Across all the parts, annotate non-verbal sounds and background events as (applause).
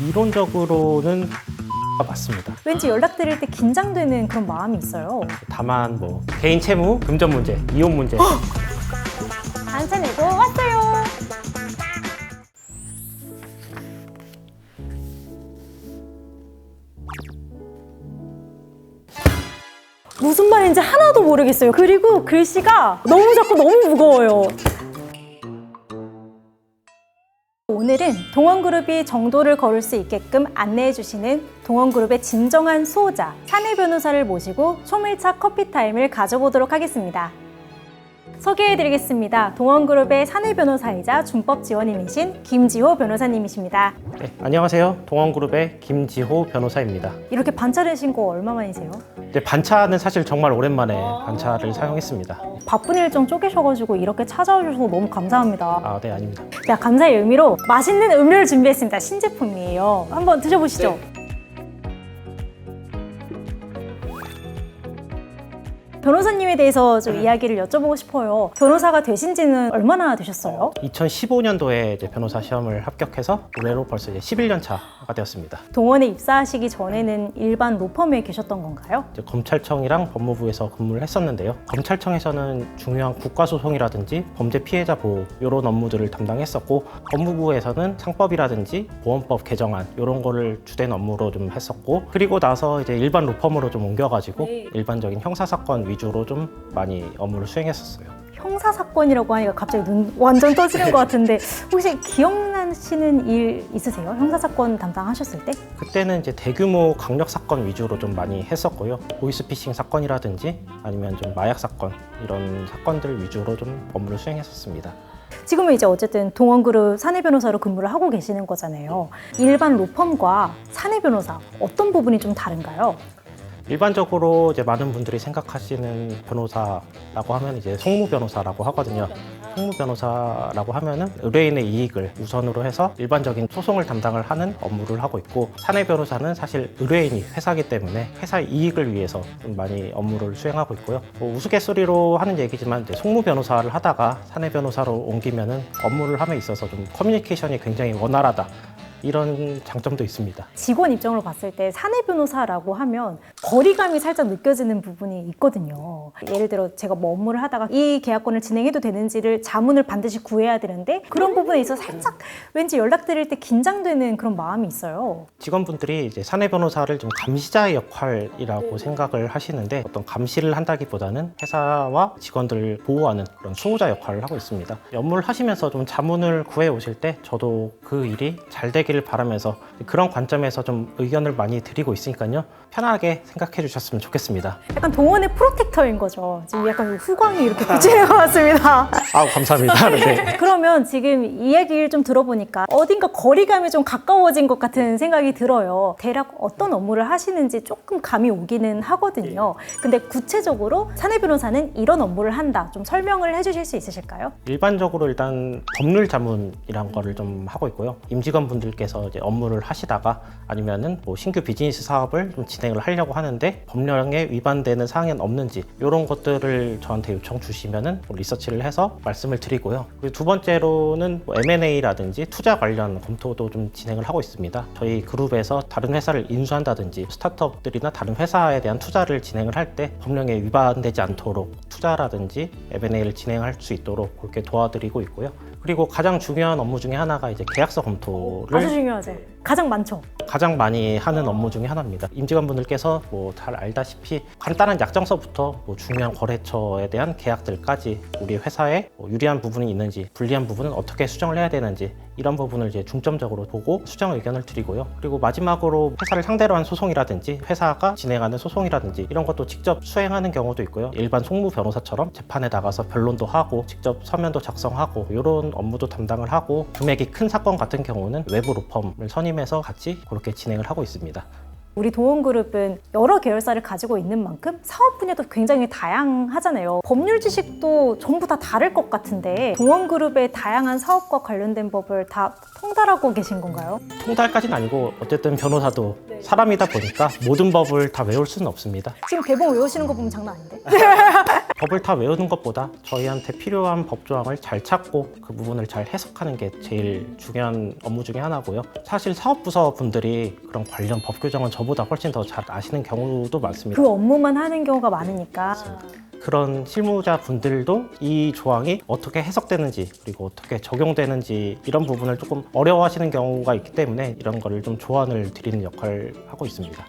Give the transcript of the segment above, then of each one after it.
이론적으로는 맞습니다. 왠지 연락드릴 때 긴장되는 그런 마음이 있어요. 다만 뭐 개인 채무, 금전 문제, 이혼 문제 단체 내고 왔어요. 무슨 말인지 하나도 모르겠어요. 그리고 글씨가 너무 작고 너무 무거워요. 오늘은 동원그룹이 정도를 걸을 수 있게끔 안내해 주시는 동원그룹의 진정한 수호자 사내 변호사를 모시고 초밀착 커피 타임을 가져보도록 하겠습니다. 소개해드리겠습니다. 동원그룹의 사내 변호사이자 준법 지원인이신 김지호 변호사님이십니다. 네, 안녕하세요. 동원그룹의 김지호 변호사입니다. 이렇게 반차르신 거 얼마 만이세요? 이제 반차는 사실 정말 오랜만에 반차를 사용했습니다. 바쁜 일정 쪼개셔가지고 이렇게 찾아와 주셔서 너무 감사합니다. 아, 네, 아닙니다. 자, 감사의 의미로 맛있는 음료를 준비했습니다. 신제품이에요. 한번 드셔보시죠. 변호사님에 대해서 좀 이야기를 여쭤보고 싶어요. 변호사가 되신 지는 얼마나 되셨어요? 2015년도에 이제 변호사 시험을 합격해서 올해로 벌써 이제 11년 차가 되었습니다. 동원에 입사하시기 전에는 일반 로펌에 계셨던 건가요? 이제 검찰청이랑 법무부에서 근무를 했었는데요. 검찰청에서는 중요한 국가소송이라든지 범죄 피해자 보호 이런 업무들을 담당했었고 법무부에서는 상법이라든지 보험법 개정안 이런 거를 주된 업무로 좀 했었고 그리고 나서 이제 일반 로펌으로 좀 옮겨가지고 네. 일반적인 형사 사건 위 주로 좀 많이 업무를 수행했었어요. 형사 사건이라고 하니까 갑자기 눈 완전 떠지는 것 (laughs) 같은데 혹시 기억나시는 일 있으세요? 형사 사건 담당하셨을 때? 그때는 이제 대규모 강력 사건 위주로 좀 많이 했었고요. 보이스피싱 사건이라든지 아니면 좀 마약 사건 이런 사건들 위주로 좀 업무를 수행했었습니다. 지금은 이제 어쨌든 동원그룹 사내 변호사로 근무를 하고 계시는 거잖아요. 일반 로펌과 사내 변호사 어떤 부분이 좀 다른가요? 일반적으로 이제 많은 분들이 생각하시는 변호사라고 하면 이제 송무 변호사라고 하거든요. 송무 변호사라고 하면은 의뢰인의 이익을 우선으로 해서 일반적인 소송을 담당을 하는 업무를 하고 있고 사내 변호사는 사실 의뢰인이 회사기 때문에 회사 이익을 위해서 좀 많이 업무를 수행하고 있고요. 뭐 우스갯소리로 하는 얘기지만 이제 송무 변호사를 하다가 사내 변호사로 옮기면은 업무를 함에 있어서 좀 커뮤니케이션이 굉장히 원활하다. 이런 장점도 있습니다. 직원 입장으로 봤을 때 사내 변호사라고 하면 거리감이 살짝 느껴지는 부분이 있거든요. 예를 들어 제가 뭐 업무를 하다가 이 계약권을 진행해도 되는지를 자문을 반드시 구해야 되는데 그런 부분에 있어서 살짝 왠지 연락드릴 때 긴장되는 그런 마음이 있어요. 직원분들이 이제 사내 변호사를 좀 감시자의 역할이라고 생각을 하시는데 어떤 감시를 한다기보다는 회사와 직원들을 보호하는 그런 수호자 역할을 하고 있습니다. 업무를 하시면서 좀 자문을 구해 오실 때 저도 그 일이 잘 되 기를 바라면서 그런 관점에서 좀 의견을 많이 드리고 있으니까요. 편하게 생각해 주셨으면 좋겠습니다. 약간 동원의 프로텍터인 거죠. 지금 약간 후광이 이렇게 비치는 것 같습니다. (laughs) 아우 감사합니다. (laughs) 네. 그러면 지금 이야기를 좀 들어보니까 어딘가 거리감이 좀 가까워진 것 같은 생각이 들어요. 대략 어떤 업무를 하시는지 조금 감이 오기는 하거든요. 근데 구체적으로 사내 변호사는 이런 업무를 한다. 좀 설명을 해주실 수 있으실까요? 일반적으로 일단 법률 자문이란 거를 좀 하고 있고요. 임직원 분들께서 이제 업무를 하시다가 아니면은 뭐 신규 비즈니스 사업을 좀 진행 을 하려고 하는데 법령에 위반되는 사항은 없는지 이런 것들을 저한테 요청 주시면은 뭐 리서치를 해서 말씀을 드리고요. 그리고 두 번째로는 뭐 M&A라든지 투자 관련 검토도 좀 진행을 하고 있습니다. 저희 그룹에서 다른 회사를 인수한다든지 스타트업들이나 다른 회사에 대한 투자를 진행을 할 때 법령에 위반되지 않도록 투자라든지 M&A를 진행할 수 있도록 그렇게 도와드리고 있고요. 그리고 가장 중요한 업무 중에 하나가 이제 계약서 아주 검토를 중요하죠. 가장 많죠. 가장 많이 하는 업무 중에 하나입니다. 임직원분들께서 뭐 잘 알다시피 간단한 약정서부터 뭐 중요한 거래처에 대한 계약들까지 우리 회사에 뭐 유리한 부분이 있는지 불리한 부분은 어떻게 수정을 해야 되는지 이런 부분을 이제 중점적으로 보고 수정 의견을 드리고요. 그리고 마지막으로 회사를 상대로 한 소송이라든지 회사가 진행하는 소송이라든지 이런 것도 직접 수행하는 경우도 있고요. 일반 송무 변호사처럼 재판에 나가서 변론도 하고 직접 서면도 작성하고 이런 업무도 담당을 하고 금액이 큰 사건 같은 경우는 외부 로펌을 선임해서 같이 그렇게 진행을 하고 있습니다. 우리 동원그룹은 여러 계열사를 가지고 있는 만큼 사업 분야도 굉장히 다양하잖아요. 법률 지식도 전부 다 다를 것 같은데 동원그룹의 다양한 사업과 관련된 법을 다 통달하고 계신 건가요? 통달까지는 아니고 어쨌든 변호사도 사람이다 보니까 모든 법을 다 외울 수는 없습니다. 지금 대본 외우시는 거 보면 장난 아닌데? (laughs) 법을 다 외우는 것보다 저희한테 필요한 법 조항을 잘 찾고 그 부분을 잘 해석하는 게 제일 중요한 업무 중에 하나고요. 사실 사업부서 분들이 그런 관련 법 규정은 저보다 훨씬 더 잘 아시는 경우도 많습니다. 그 업무만 하는 경우가 많으니까. 그런 실무자 분들도 이 조항이 어떻게 해석되는지 그리고 어떻게 적용되는지 이런 부분을 조금 어려워하시는 경우가 있기 때문에 이런 거를 좀 조언을 드리는 역할을 하고 있습니다.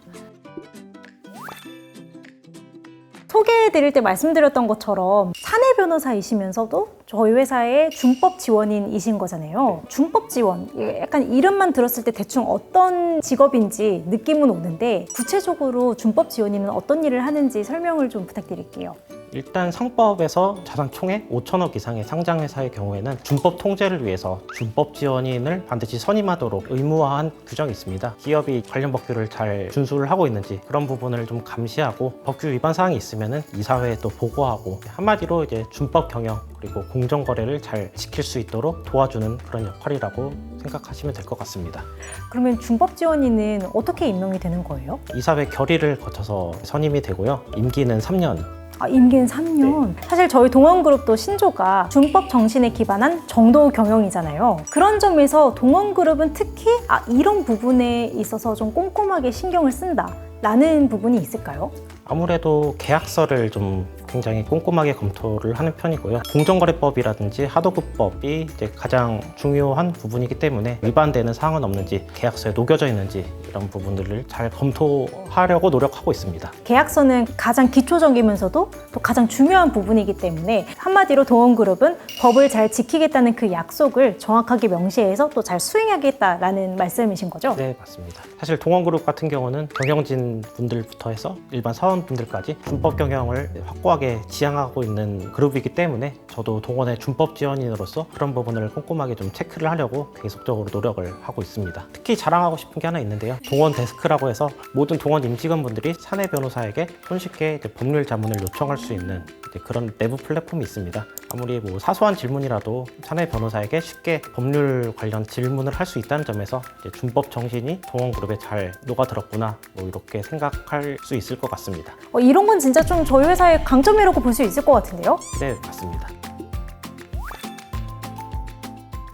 소개해드릴 때 말씀드렸던 것처럼 사내 변호사이시면서도 저희 회사의 준법 지원인이신 거잖아요. 준법 지원, 약간 이름만 들었을 때 대충 어떤 직업인지 느낌은 오는데 구체적으로 준법 지원인은 어떤 일을 하는지 설명을 좀 부탁드릴게요. 일단 상법에서 자산 총액 5천억 이상의 상장 회사의 경우에는 준법 통제를 위해서 준법 지원인을 반드시 선임하도록 의무화한 규정이 있습니다. 기업이 관련 법규를 잘 준수를 하고 있는지 그런 부분을 좀 감시하고 법규 위반 사항이 있으면은 이사회에 또 보고하고 한마디로 이제 준법 경영 그리고 공정 거래를 잘 지킬 수 있도록 도와주는 그런 역할이라고 생각하시면 될 것 같습니다. 그러면 준법 지원인은 어떻게 임명이 되는 거예요? 이사회 결의를 거쳐서 선임이 되고요. 임기는 3년 아, 임기는 3년. 사실 저희 동원그룹도 신조가 준법 정신에 기반한 정도 경영이잖아요. 그런 점에서 동원그룹은 특히 아, 이런 부분에 있어서 좀 꼼꼼하게 신경을 쓴다. 라는 부분이 있을까요? 아무래도 계약서를 좀 굉장히 꼼꼼하게 검토를 하는 편이고요. 공정거래법이라든지 하도급법이 이제 가장 중요한 부분이기 때문에 위반되는 사항은 없는지 계약서에 녹여져 있는지 이런 부분들을 잘 검토하려고 노력하고 있습니다. 계약서는 가장 기초적이면서도 또 가장 중요한 부분이기 때문에 한마디로 동원그룹은 법을 잘 지키겠다는 그 약속을 정확하게 명시해서 또 잘 수행하겠다라는 말씀이신 거죠? 네, 맞습니다. 사실 동원그룹 같은 경우는 경영진 분들부터 해서 일반 사원분들까지 준법 경영을 확고하게 지향하고 있는 그룹이기 때문에 저도 동원의 준법 지원인으로서 그런 부분을 꼼꼼하게 좀 체크를 하려고 계속적으로 노력을 하고 있습니다. 특히 자랑하고 싶은 게 하나 있는데요. 동원 데스크라고 해서 모든 동원 임직원분들이 사내 변호사에게 손쉽게 법률 자문을 요청할 수 있는 그런 내부 플랫폼이 있습니다. 아무리 뭐 사소한 질문이라도 사내 변호사에게 쉽게 법률 관련 질문을 할 수 있다는 점에서 준법 정신이 동원그룹에 잘 녹아들었구나 뭐 이렇게 생각할 수 있을 것 같습니다. 어, 이런 건 진짜 좀 저희 회사의 강점이라고 볼 수 있을 것 같은데요? 네, 맞습니다.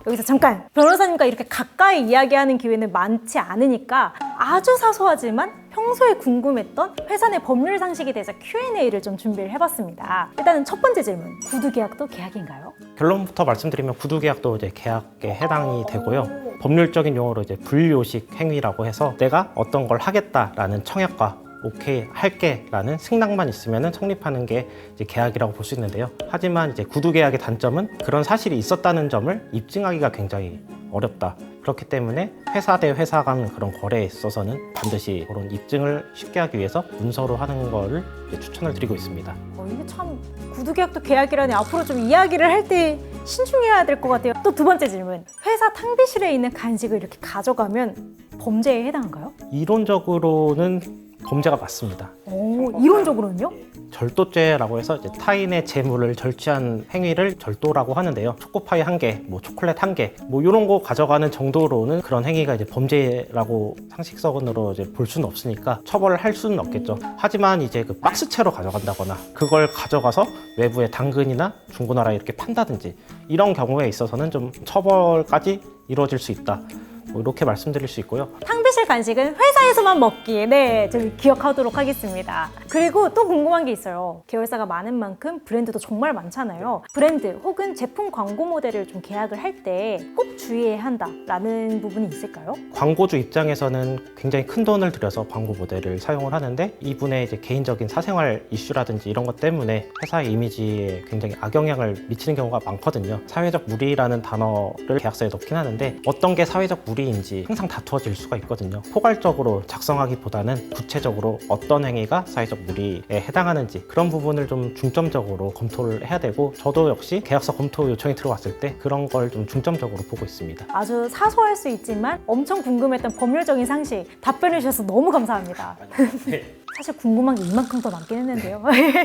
여기서 잠깐 변호사님과 이렇게 가까이 이야기하는 기회는 많지 않으니까 아주 사소하지만 평소에 궁금했던 회사 내 법률 상식에 대해서 Q&A를 좀 준비를 해봤습니다. 일단은 첫 번째 질문. 구두 계약도 계약인가요? 결론부터 말씀드리면 구두 계약도 이제 계약에 해당이 되고요. 법률적인 용어로 이제 불요식 행위라고 해서 내가 어떤 걸 하겠다라는 청약과 오케이 할게 라는 승낙만 있으면 성립하는 게 계약이라고 볼 수 있는데요. 하지만 이제 구두 계약의 단점은 그런 사실이 있었다는 점을 입증하기가 굉장히 어렵다. 그렇기 때문에 회사 대 회사 간 그런 거래에 있어서는 반드시 그런 입증을 쉽게 하기 위해서 문서로 하는 거를 추천을 드리고 있습니다. 어, 이게 참 구두 계약도 계약이라니 앞으로 좀 이야기를 할 때 신중해야 될 것 같아요. 또 두 번째 질문. 회사 탕비실에 있는 간식을 이렇게 가져가면 범죄에 해당한가요? 이론적으로는 범죄가 맞습니다. 오, 이론적으로는요? 절도죄라고 해서 이제 타인의 재물을 절취한 행위를 절도라고 하는데요. 초코파이 한 개, 뭐 초콜릿 한 개, 뭐 이런 거 가져가는 정도로는 그런 행위가 이제 범죄라고 상식선으로 이제 볼 수는 없으니까 처벌을 할 수는 없겠죠. 하지만 이제 그 박스채로 가져간다거나 그걸 가져가서 외부에 당근이나 중고나라에 이렇게 판다든지 이런 경우에 있어서는 좀 처벌까지 이루어질 수 있다. 뭐 이렇게 말씀드릴 수 있고요. 탕비 실 간식은 회사에서만 먹기. 네, 좀 기억하도록 하겠습니다. 그리고 또 궁금한 게 있어요. 계열사가 많은 만큼 브랜드도 정말 많잖아요. 브랜드 혹은 제품 광고 모델을 좀 계약을 할 때 꼭 주의해야 한다라는 부분이 있을까요? 광고주 입장에서는 굉장히 큰 돈을 들여서 광고 모델을 사용을 하는데 이분의 이제 개인적인 사생활 이슈라든지 이런 것 때문에 회사의 이미지에 굉장히 악영향을 미치는 경우가 많거든요. 사회적 무리라는 단어를 계약서에 넣긴 하는데 어떤 게 사회적 무리인지 항상 다투어질 수가 있거든요. 포괄적으로 작성하기보다는 구체적으로 어떤 행위가 사회적 무리에 해당하는지 그런 부분을 좀 중점적으로 검토를 해야 되고 저도 역시 계약서 검토 요청이 들어왔을 때 그런 걸 좀 중점적으로 보고 있습니다. 아주 사소할 수 있지만 엄청 궁금했던 법률적인 상식 답변해 주셔서 너무 감사합니다. 사실 궁금한 게 이만큼 더 남긴 했는데요.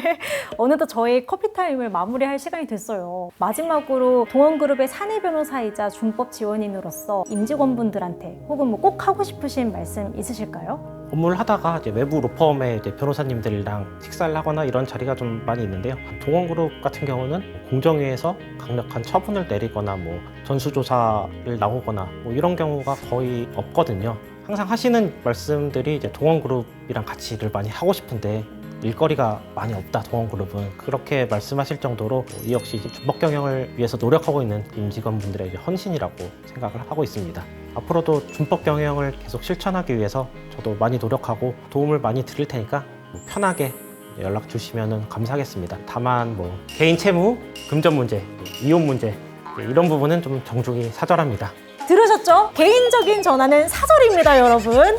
(laughs) 어느덧 저희 커피 타임을 마무리할 시간이 됐어요. 마지막으로 동원그룹의 사내 변호사이자 준법 지원인으로서 임직원분들한테 혹은 뭐 꼭 하고 싶으신 말씀 있으실까요? 업무를 하다가 이제 외부 로펌의 이제 변호사님들이랑 식사를 하거나 이런 자리가 좀 많이 있는데요. 동원그룹 같은 경우는 공정위에서 강력한 처분을 내리거나 뭐 전수조사를 나오거나 뭐 이런 경우가 거의 없거든요. 항상 하시는 말씀들이 이제 동원그룹이랑 같이 일을 많이 하고 싶은데 일거리가 많이 없다 동원그룹은 그렇게 말씀하실 정도로 이 역시 준법 경영을 위해서 노력하고 있는 임직원분들의 이제 헌신이라고 생각을 하고 있습니다. 앞으로도 준법 경영을 계속 실천하기 위해서 저도 많이 노력하고 도움을 많이 드릴 테니까 뭐 편하게 연락 주시면 감사하겠습니다. 다만 뭐 개인 채무, 금전 문제, 이혼 문제 이런 부분은 좀 정중히 사절합니다. 들으셨죠? 개인적인 전화는 사절입니다, 여러분.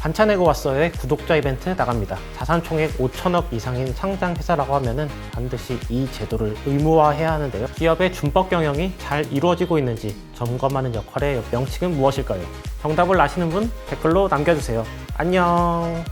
반찬내고 왔어요의 구독자 이벤트 나갑니다. 자산 총액 5천억 이상인 상장 회사라고 하면은 반드시 이 제도를 의무화해야 하는데요. 기업의 준법 경영이 잘 이루어지고 있는지 점검하는 역할의 명칭은 무엇일까요? 정답을 아시는 분 댓글로 남겨주세요. 안녕.